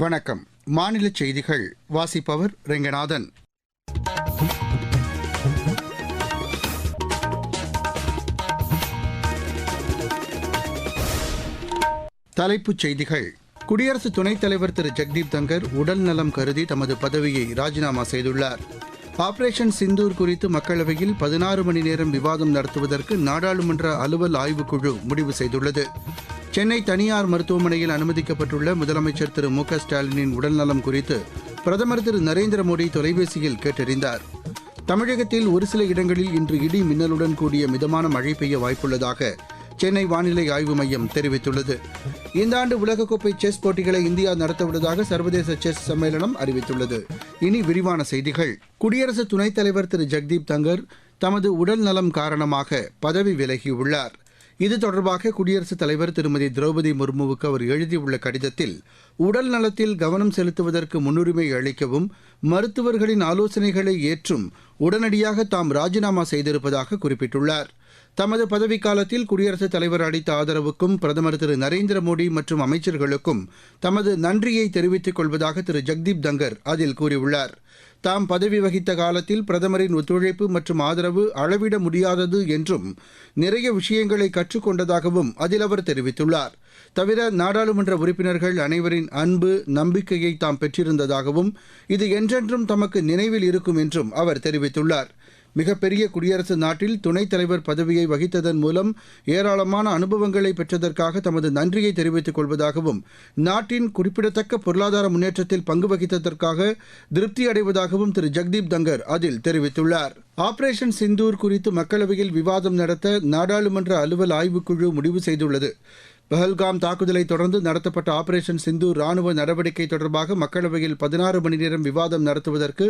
வணக்கம். மாநில செய்திகள் வாசிப்பவர் ரெங்கநாதன். தலைப்புச் செய்திகள். குடியரசு துணைத் தலைவர் திரு ஜெக்தீப் தங்கர் உடல் நலம் கருதி தமது பதவியை ராஜினாமா செய்துள்ளார். ஆபரேஷன் சிந்தூர் குறித்து மக்களவையில் பதினாறு மணி நேரம் விவாதம் நடத்துவதற்கு நாடாளுமன்ற அலுவல் ஆய்வுக்குழு முடிவு செய்துள்ளது. சென்னை தனியார் மருத்துவமனையில் அனுமதிக்கப்பட்டுள்ள முதலமைச்சர் திரு மு ஸ்டாலினின் உடல்நலம் குறித்து பிரதமர் திரு நரேந்திர மோடி தொலைபேசியில் கேட்டறிந்தார். தமிழகத்தில் ஒரு சில இடங்களில் இன்று இடி மின்னலுடன் கூடிய மிதமான மழை பெய்ய வாய்ப்புள்ளதாக சென்னை வானிலை ஆய்வு மையம் தெரிவித்துள்ளது. இந்த ஆண்டு உலகக்கோப்பை செஸ் போட்டிகளை இந்தியா நடத்தவுள்ளதாக சர்வதேச செஸ் சம்மேளனம் அறிவித்துள்ளது. இனி விரிவான செய்திகள். குடியரசு துணைத் தலைவர் திரு ஜெக்தீப் தங்கர் தமது உடல் நலம் காரணமாக பதவி விலகியுள்ளார். இது தொடர்பாக குடியரசுத் தலைவர் திருமதி திரௌபதி முர்முவுக்கு அவர் எழுதியுள்ள கடிதத்தில் உடல் நலத்தில் கவனம் செலுத்துவதற்கு முன்னுரிமை அளிக்கவும் மருத்துவர்களின் ஆலோசனைகளை ஏற்றும் உடனடியாக தாம் ராஜினாமா செய்திருப்பதாக குறிப்பிட்டுள்ளார். தமது பதவிக்காலத்தில் குடியரசுத் தலைவர் அளித்த ஆதரவுக்கும் பிரதமர் திரு நரேந்திர மோடி மற்றும் அமைச்சர்களுக்கும் தமது நன்றியை தெரிவித்துக் கொள்வதாக திரு ஜெக்தீப் தங்கர் அதில் கூறியுள்ளார். தாம் பதவி வகித்த காலத்தில் பிரதமரின் ஒத்துழைப்பு மற்றும் ஆதரவு அளவிட முடியாதது என்றும் நிறைய விஷயங்களை கற்றுக்கொண்டதாகவும் அதில் அவர் தெரிவித்துள்ளார். தவிர நாடாளுமன்ற உறுப்பினர்கள் அனைவரின் அன்பு நம்பிக்கையை தாம் பெற்றிருந்ததாகவும் இது என்றென்றும் தமக்கு நினைவில் இருக்கும் என்றும் அவர் தெரிவித்துள்ளார். மிகப்பெரிய குடியரசு நாட்டில் துணைத் தலைவர் பதவியை வகித்ததன் மூலம் ஏராளமான அனுபவங்களை பெற்றதற்காக தமது நன்றியை தெரிவித்துக் கொள்வதாகவும் நாட்டின் குறிப்பிடத்தக்க பொருளாதார முன்னேற்றத்தில் பங்கு வகித்ததற்காக திருப்தி அடைவதாகவும் திரு. ஜெக்தீப் தங்கர் அதில் தெரிவித்துள்ளார். ஆபரேஷன் சிந்தூர் குறித்து மக்களவையில் விவாதம் நடத்த நாடாளுமன்ற அலுவல் ஆய்வுக்குழு முடிவு செய்துள்ளது. பஹல்காம் தாக்குதலை தொடர்ந்து நடத்தப்பட்ட ஆபரேஷன் சிந்து ராணுவ நடவடிக்கை தொடர்பாக மக்களவையில் பதினாறு மணி நேரம் விவாதம் நடத்துவதற்கு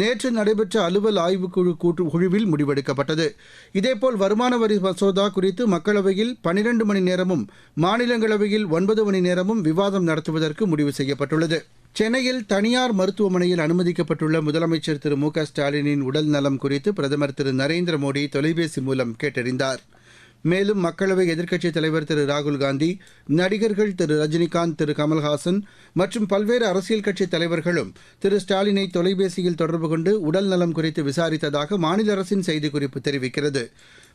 நேற்று நடைபெற்ற அலுவல் ஆய்வுக்குழு கூட்டு குழுவில் முடிவெடுக்கப்பட்டது. இதேபோல் வருமான வரி மசோதா குறித்து மக்களவையில் பனிரண்டு மணி நேரமும் மாநிலங்களவையில் ஒன்பது மணி நேரமும் விவாதம் நடத்துவதற்கு முடிவு செய்யப்பட்டுள்ளது. சென்னையில் தனியார் மருத்துவமனையில் அனுமதிக்கப்பட்டுள்ள முதலமைச்சர் திரு மு க ஸ்டாலினின் உடல் நலம் குறித்து பிரதமர் திரு நரேந்திர மோடி தொலைபேசி மூலம் கேட்டறிந்தார். மேலும் மக்களவை எதிர்க்கட்சித் தலைவர் திரு ராகுல் காந்தி நடிகர்கள் திரு ரஜினிகாந்த் திரு கமல்ஹாசன் மற்றும் பல்வேறு அரசியல் கட்சித் தலைவர்களும் திரு ஸ்டாலினை தொலைபேசியில் தொடர்பு கொண்டு உடல் நலம் குறித்து விசாரித்ததாக மாநில அரசின் செய்திக்குறிப்பு தெரிவிக்கிறது.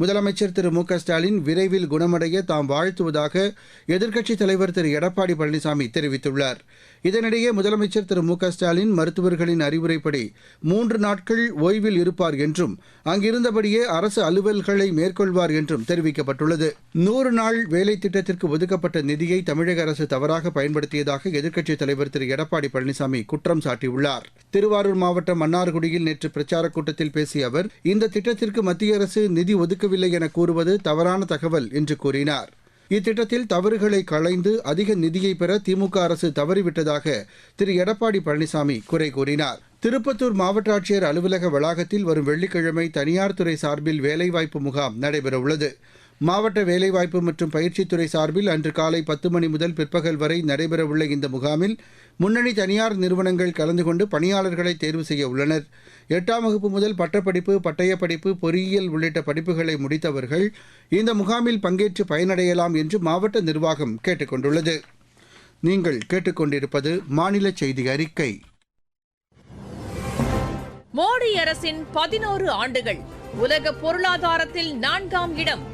முதலமைச்சர் திரு மு க ஸ்டாலின் விரைவில் குணமடைய தாம் வாழ்த்துவதாக எதிர்க்கட்சித் தலைவர் திரு எடப்பாடி பழனிசாமி தெரிவித்துள்ளார். இதனிடையே முதலமைச்சர் திரு மு க ஸ்டாலின் மருத்துவர்களின் அறிவுரைப்படி மூன்று நாட்கள் ஓய்வில் இருப்பார் என்றும் அங்கிருந்தபடியே அரசு அலுவல்களை மேற்கொள்வார் என்றும் தெரிவிக்கப்பட்டுள்ளது. நூறு நாள் வேலை திட்டத்திற்கு ஒதுக்கப்பட்ட நிதியை தமிழக அரசு தவறாக பயன்படுத்தியதாக எதிர்க்கட்சித் தலைவர் திரு எடப்பாடி பழனிசாமி குற்றம் சாட்டியுள்ளார். திருவாரூர் மாவட்டம் மன்னார்குடியில் நேற்று பிரச்சாரக் கூட்டத்தில் பேசிய அவர் இந்த திட்டத்திற்கு மத்திய அரசு நிதி ஒதுக்கவில்லை என கூறுவது தவறான தகவல் என்று கூறினார். இத்திட்டத்தில் தவறுகளை களைந்து அதிக நிதியை பெற திமுக அரசு தவறிவிட்டதாக திரு. எடப்பாடி பழனிசாமி குறை கூறினார். திருப்பத்தூர் மாவட்ட ஆட்சியர் அலுவலக வளாகத்தில் வரும் வெள்ளிக்கிழமை தனியார் துறை சார்பில் வேலைவாய்ப்பு முகாம் நடைபெறவுள்ளது. மாவட்ட வேலைவாய்ப்பு மற்றும் பயிற்சித்துறை சார்பில் அன்று காலை பத்து மணி முதல் பிற்பகல் வரை நடைபெறவுள்ள இந்த முகாமில் முன்னணி தனியார் நிறுவனங்கள் கலந்து கொண்டு பணியாளர்களை தேர்வு செய்ய உள்ளனர். எட்டாம் வகுப்பு முதல் பட்டப்படிப்பு பட்டயப் படிப்பு பொறியியல் உள்ளிட்ட படிப்புகளை முடித்தவர்கள் இந்த முகாமில் பங்கேற்று பயனடையலாம் என்று மாவட்ட நிர்வாகம் கேட்டுக் கொண்டுள்ளது. நீங்கள் கேட்டுக்கொண்டிருப்பது மாநில செய்தி அறிக்கை. மோடி அரசின் பதினோரு ஆண்டுகள் உலக பொருளாதாரத்தில் நான்காம் இடம்.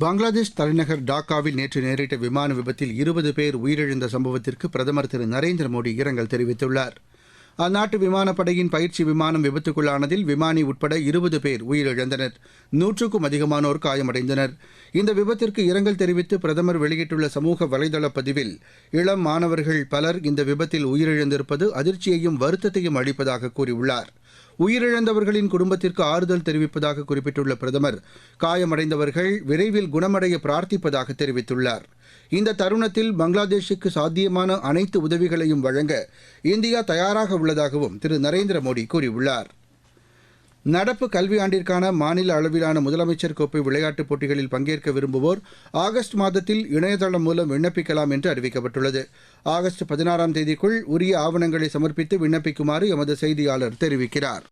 பங்களாதேஷ் தலைநகர் டாக்காவில் நேற்று நேரிட்ட விமான விபத்தில் இருபது பேர் உயிரிழந்த சம்பவத்திற்கு பிரதமர் திரு நரேந்திர மோடி இரங்கல் தெரிவித்துள்ளார். அந்நாட்டு விமானப்படையின் பயிற்சி விமானம் விபத்துக்குள்ளானதில் விமானி உட்பட இருபது பேர் உயிரிழந்தனர். நூற்றுக்கும் அதிகமானோர் காயமடைந்தனர். இந்த விபத்திற்கு இரங்கல் தெரிவித்து பிரதமர் வெளியிட்டுள்ள சமூக வலைதள பதிவில் இளம் மாணவர்கள் பலர் இந்த விபத்தில் உயிரிழந்திருப்பது அதிர்ச்சியையும் வருத்தத்தையும் அளிப்பதாக கூறியுள்ளார். உயிரிழந்தவர்களின் குடும்பத்திற்கு ஆறுதல் தெரிவிப்பதாக குறிப்பிட்டுள்ள பிரதமர் காயமடைந்தவர்கள் விரைவில் குணமடைய பிரார்த்திப்பதாக தெரிவித்துள்ளார். இந்த தருணத்தில் பங்களாதேஷுக்கு சாத்தியமான அனைத்து உதவிகளையும் வழங்க இந்தியா தயாராக உள்ளதாகவும் திரு. நரேந்திர மோடி கூறியுள்ளார். நடப்பு கல்வியாண்டிற்கான மாநில அளவிலான முதலமைச்சர் கோப்பை விளையாட்டுப் போட்டிகளில் பங்கேற்க விரும்புவோர் ஆகஸ்ட் மாதத்தில் இணையதளம் மூலம் விண்ணப்பிக்கலாம் என்று அறிவிக்கப்பட்டுள்ளது. ஆகஸ்ட் பதினாறாம் தேதிக்குள் உரிய ஆவணங்களை சமர்ப்பித்து விண்ணப்பிக்குமாறு எமது செய்தியாளர் தெரிவிக்கிறார்.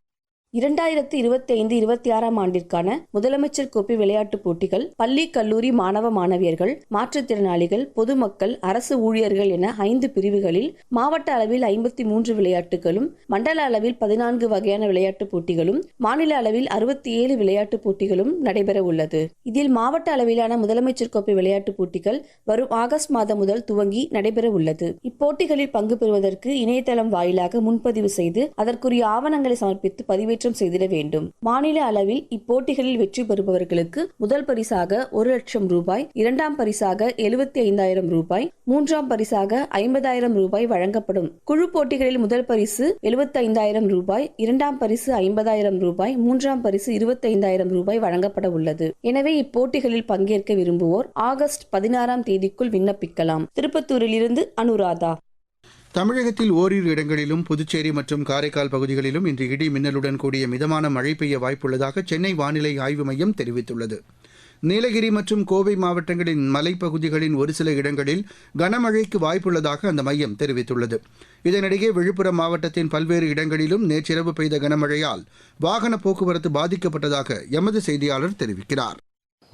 இரண்டாயிரத்தி இருபத்தி ஐந்து இருபத்தி ஆறாம் ஆண்டிற்கான முதலமைச்சர் கோப்பை விளையாட்டுப் போட்டிகள் பள்ளி கல்லூரி மாணவ மாணவியர்கள் மாற்றுத்திறனாளிகள் பொதுமக்கள் அரசு ஊழியர்கள் என ஐந்து பிரிவுகளில் மாவட்ட அளவில் ஐம்பத்தி மூன்று விளையாட்டுகளும் மண்டல அளவில் பதினான்கு வகையான விளையாட்டுப் போட்டிகளும் மாநில அளவில் அறுபத்தி ஏழு விளையாட்டுப் போட்டிகளும் நடைபெற உள்ளது. இதில் மாவட்ட அளவிலான முதலமைச்சர் கோப்பை விளையாட்டுப் போட்டிகள் வரும் ஆகஸ்ட் மாதம் முதல் துவங்கி நடைபெற உள்ளது. இப்போட்டிகளில் பங்கு பெறுவதற்கு இணையதளம் வாயிலாக முன்பதிவு செய்து அதற்குரிய ஆவணங்களை சமர்ப்பித்து பதிவேற்றம் செய்திட வேண்டும். மாநில அளவில் இப்போட்டிகளில் வெற்றி பெறுபவர்களுக்கு முதல் பரிசாக ஒரு லட்சம் ரூபாய் இரண்டாம் பரிசாக எழுபத்தி ஐந்தாயிரம் ரூபாய் மூன்றாம் பரிசாக ஐம்பதாயிரம் ரூபாய் வழங்கப்படும். குழு போட்டிகளில் முதல் பரிசு எழுபத்தி ஐந்தாயிரம் ரூபாய் இரண்டாம் பரிசு ஐம்பதாயிரம் ரூபாய் மூன்றாம் பரிசு இருபத்தி ஐந்தாயிரம் ரூபாய் வழங்கப்பட உள்ளது. எனவே இப்போட்டிகளில் பங்கேற்க விரும்புவோர் ஆகஸ்ட் பதினாறாம் தேதிக்குள் விண்ணப்பிக்கலாம். திருப்பத்தூரில் இருந்து அனுராதா. தமிழகத்தில் ஓரிரு இடங்களிலும் புதுச்சேரி மற்றும் காரைக்கால் பகுதிகளிலும் இன்று இடி மின்னலுடன் கூடிய மிதமான மழை பெய்ய வாய்ப்புள்ளதாக சென்னை வானிலை ஆய்வு மையம் தெரிவித்துள்ளது. நீலகிரி மற்றும் கோவை மாவட்டங்களின் மலைப்பகுதிகளின் ஒரு சில இடங்களில் கனமழைக்கு வாய்ப்புள்ளதாக அந்த மையம் தெரிவித்துள்ளது. இதனிடையே விழுப்புரம் மாவட்டத்தின் பல்வேறு இடங்களிலும் நேற்றிரவு பெய்த கனமழையால் வாகன போக்குவரத்து பாதிக்கப்பட்டதாக எமது செய்தியாளர் தெரிவிக்கிறார்.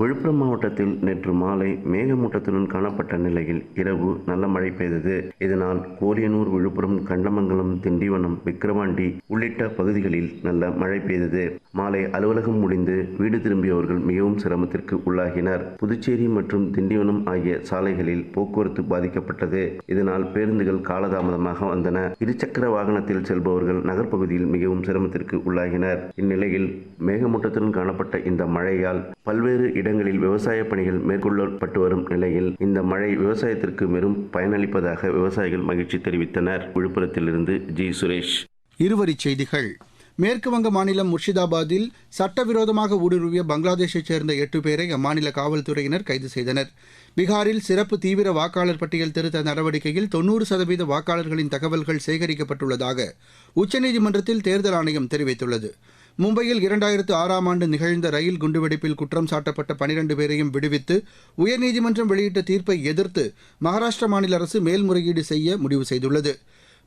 விழுப்புரம் மாவட்டத்தில் நேற்று மாலை மேகமூட்டத்துடன் காணப்பட்ட நிலையில் இரவு நல்ல மழை பெய்தது. இதனால் கோலியனூர் விழுப்புரம் கண்டமங்கலம் திண்டிவனம் விக்கிரவாண்டி உள்ளிட்ட பகுதிகளில் நல்ல மழை பெய்தது. மாலை அலுவலகம் முடிந்து வீடு திரும்பியவர்கள் மிகவும் சிரமத்திற்கு உள்ளாகினர். புதுச்சேரி மற்றும் திண்டிவனம் ஆகிய சாலைகளில் போக்குவரத்து பாதிக்கப்பட்டது. இதனால் பேருந்துகள் காலதாமதமாக வந்தன. இருசக்கர வாகனத்தில் செல்பவர்கள் நகர்ப்பகுதியில் மிகவும் சிரமத்திற்கு உள்ளாகினர். இந்நிலையில் மேகமூட்டத்துடன் காணப்பட்ட இந்த மழையால் பல்வேறு இட இடங்களில் விவசாய பணிகள் மேற்கொள்ளப்பட்டு வரும் நிலையில் இந்த மழை விவசாயத்திற்கு பெரும் பயனளிப்பதாக விவசாயிகள் மகிழ்ச்சி தெரிவித்தனர். விழுப்புரத்திலிருந்து ஜி. சுரேஷ். இருவரிச் செய்திகள். மேற்கு வங்க மாநிலம் முர்ஷிதாபாத்தில் சட்டவிரோதமாக ஊடுருவிய பங்களாதேஷைச் சேர்ந்த எட்டு பேரை அம்மாநில காவல்துறையினர் கைது செய்தனர். பீகாரில் சிறப்பு தீவிர வாக்காளர் பட்டியல் திருத்த நடவடிக்கையில் தொன்னூறு சதவீத வாக்காளர்களின் தகவல்கள் சேகரிக்கப்பட்டுள்ளதாக உச்சநீதிமன்றத்தில் தேர்தல் ஆணையம் தெரிவித்துள்ளது. மும்பையில் இரண்டாயிரத்து ஆறாம் ஆண்டு நிகழ்ந்த ரயில் குண்டுவெடிப்பில் குற்றம் சாட்டப்பட்ட பனிரண்டு பேரையும் விடுவித்து உயர்நீதிமன்றம் வெளியிட்ட தீர்ப்பை எதிர்த்து மகாராஷ்டிர மாநில அரசு மேல்முறையீடு செய்ய முடிவு செய்துள்ளது.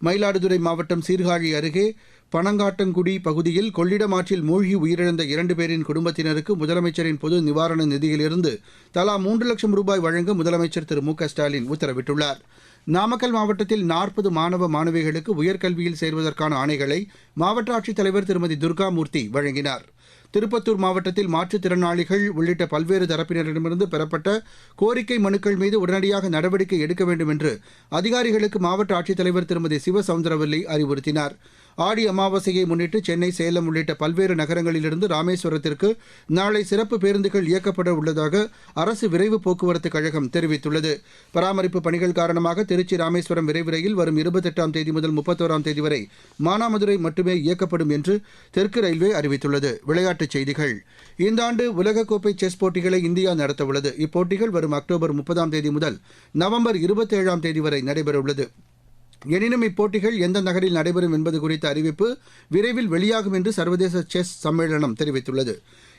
மயிலாடுதுறை மாவட்டம் சீர்காழி அருகே பனங்காட்டங்குடி பகுதியில் கொள்ளிடம் ஆற்றில் மூழ்கி உயிரிழந்த இரண்டு பேரின் குடும்பத்தினருக்கு முதலமைச்சரின் பொது நிவாரண நிதியிலிருந்து தலா மூன்று லட்சம் ரூபாய் வழங்க முதலமைச்சர் திரு மு க ஸ்டாலின் உத்தரவிட்டுள்ளார். நாமக்கல் மாவட்டத்தில் நாற்பது மாணவ மாணவிகளுக்கு உயர்கல்வியில் சேர்வதற்கான ஆணைகளை மாவட்ட ஆட்சித்தலைவர் திருமதி துர்காமூர்த்தி வழங்கினார். திருப்பத்தூர் மாவட்டத்தில் மாற்றுத்திறனாளிகள் உள்ளிட்ட பல்வேறு தரப்பினரிடமிருந்து பெறப்பட்ட கோரிக்கை மனுக்கள் மீது உடனடியாக நடவடிக்கை எடுக்க வேண்டும் என்று அதிகாரிகளுக்கு மாவட்ட ஆட்சித்தலைவர் திருமதி சிவசவுந்தரவல்லி அறிவுறுத்தினார். ஆடி அமாவாசையை முன்னிட்டு சென்னை சேலம் உள்ளிட்ட பல்வேறு நகரங்களிலிருந்து ராமேஸ்வரத்திற்கு நாளை சிறப்பு பேருந்துகள் இயக்கப்பட உள்ளதாக அரசு விரைவு போக்குவரத்து கழகம் தெரிவித்துள்ளது. பராமரிப்பு பணிகள் காரணமாக திருச்சி ராமேஸ்வரம் விரைவு ரயில் வரும் இருபத்தெட்டாம் தேதி முதல் முப்பத்தோராம் தேதி வரை மானாமதுரை மட்டுமே இயக்கப்படும் என்று தெற்கு ரயில்வே அறிவித்துள்ளது. விளையாட்டுச் செய்திகள். இந்த ஆண்டு உலகக்கோப்பை செஸ் போட்டிகளை இந்தியா நடத்தவுள்ளது. இப்போட்டிகள் வரும் அக்டோபர் முப்பதாம் தேதி முதல் நவம்பர் இருபத்தேழாம் தேதி வரை நடைபெறவுள்ளது. எனினும் இப்போட்டிகள் எந்த நகரில் நடைபெறும் என்பது குறித்த அறிவிப்பு விரைவில் வெளியாகும் என்று சர்வதேச செஸ் சம்மேளனம் தெரிவித்துள்ளது.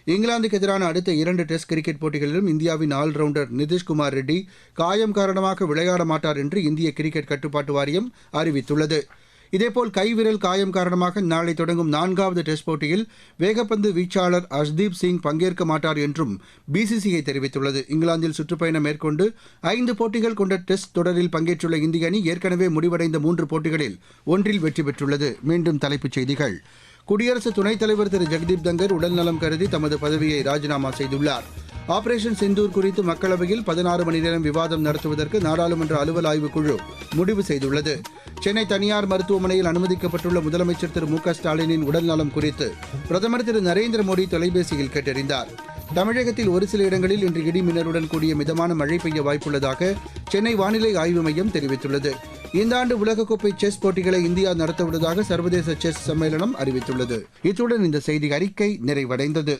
இங்கிலாந்துக்கு எதிரான அடுத்த இரண்டு டெஸ்ட் கிரிக்கெட் போட்டிகளிலும் இந்தியாவின் ஆல்ரவுண்டர் நிதிஷ்குமார் ரெட்டி காயம் காரணமாக விளையாட மாட்டார் என்று இந்திய கிரிக்கெட் கட்டுப்பாட்டு வாரியம் அறிவித்துள்ளது. இதேபோல் கைவிரல் காயம் காரணமாக நாளை தொடங்கும் நான்காவது டெஸ்ட் போட்டியில் வேகப்பந்து வீச்சாளர் அஷ்தீப் சிங் பங்கேற்க மாட்டார் என்றும் பிசிசிஐ தெரிவித்துள்ளது. இங்கிலாந்தில் சுற்றுப்பயணம் மேற்கொண்டு ஐந்து போட்டிகள் கொண்ட டெஸ்ட் தொடரில் பங்கேற்றுள்ள இந்திய அணி ஏற்கனவே முடிவடைந்த மூன்று போட்டிகளில் ஒன்றில் வெற்றி பெற்றுள்ளது. மீண்டும் தலைப்புச் செய்திகள். குடியரசு துணைத் தலைவர் திரு. ஜெகதீப் தங்கர் உடல்நலம் கருதி தமது பதவியை ராஜினாமா செய்துள்ளார். ஆபரேஷன் சிந்தூர் குறித்து மக்களவையில் பதினாறு மணி நேரம் விவாதம் நடத்துவதற்கு நாடாளுமன்ற அலுவல் ஆய்வுக் குழு முடிவு செய்துள்ளது. சென்னை தனியார் மருத்துவமனையில் அனுமதிக்கப்பட்டுள்ள முதலமைச்சர் திரு மு க ஸ்டாலினின் உடல்நலம் குறித்து பிரதமர் திரு நரேந்திர மோடி தொலைபேசியில் கேட்டறிந்தார். தமிழகத்தில் ஒரு சில இடங்களில் இன்று இடி மின்னலுடன் கூடிய மிதமான மழை பெய்ய வாய்ப்புள்ளதாக சென்னை வானிலை ஆய்வு மையம் தெரிவித்துள்ளது. இந்த ஆண்டு உலகக்கோப்பை செஸ் போட்டிகளை இந்தியா நடத்தவுள்ளதாக சர்வதேச செஸ் சம்மேளனம் அறிவித்துள்ளது. இத்துடன் இந்த செய்தி அறிக்கை நிறைவடைந்தது.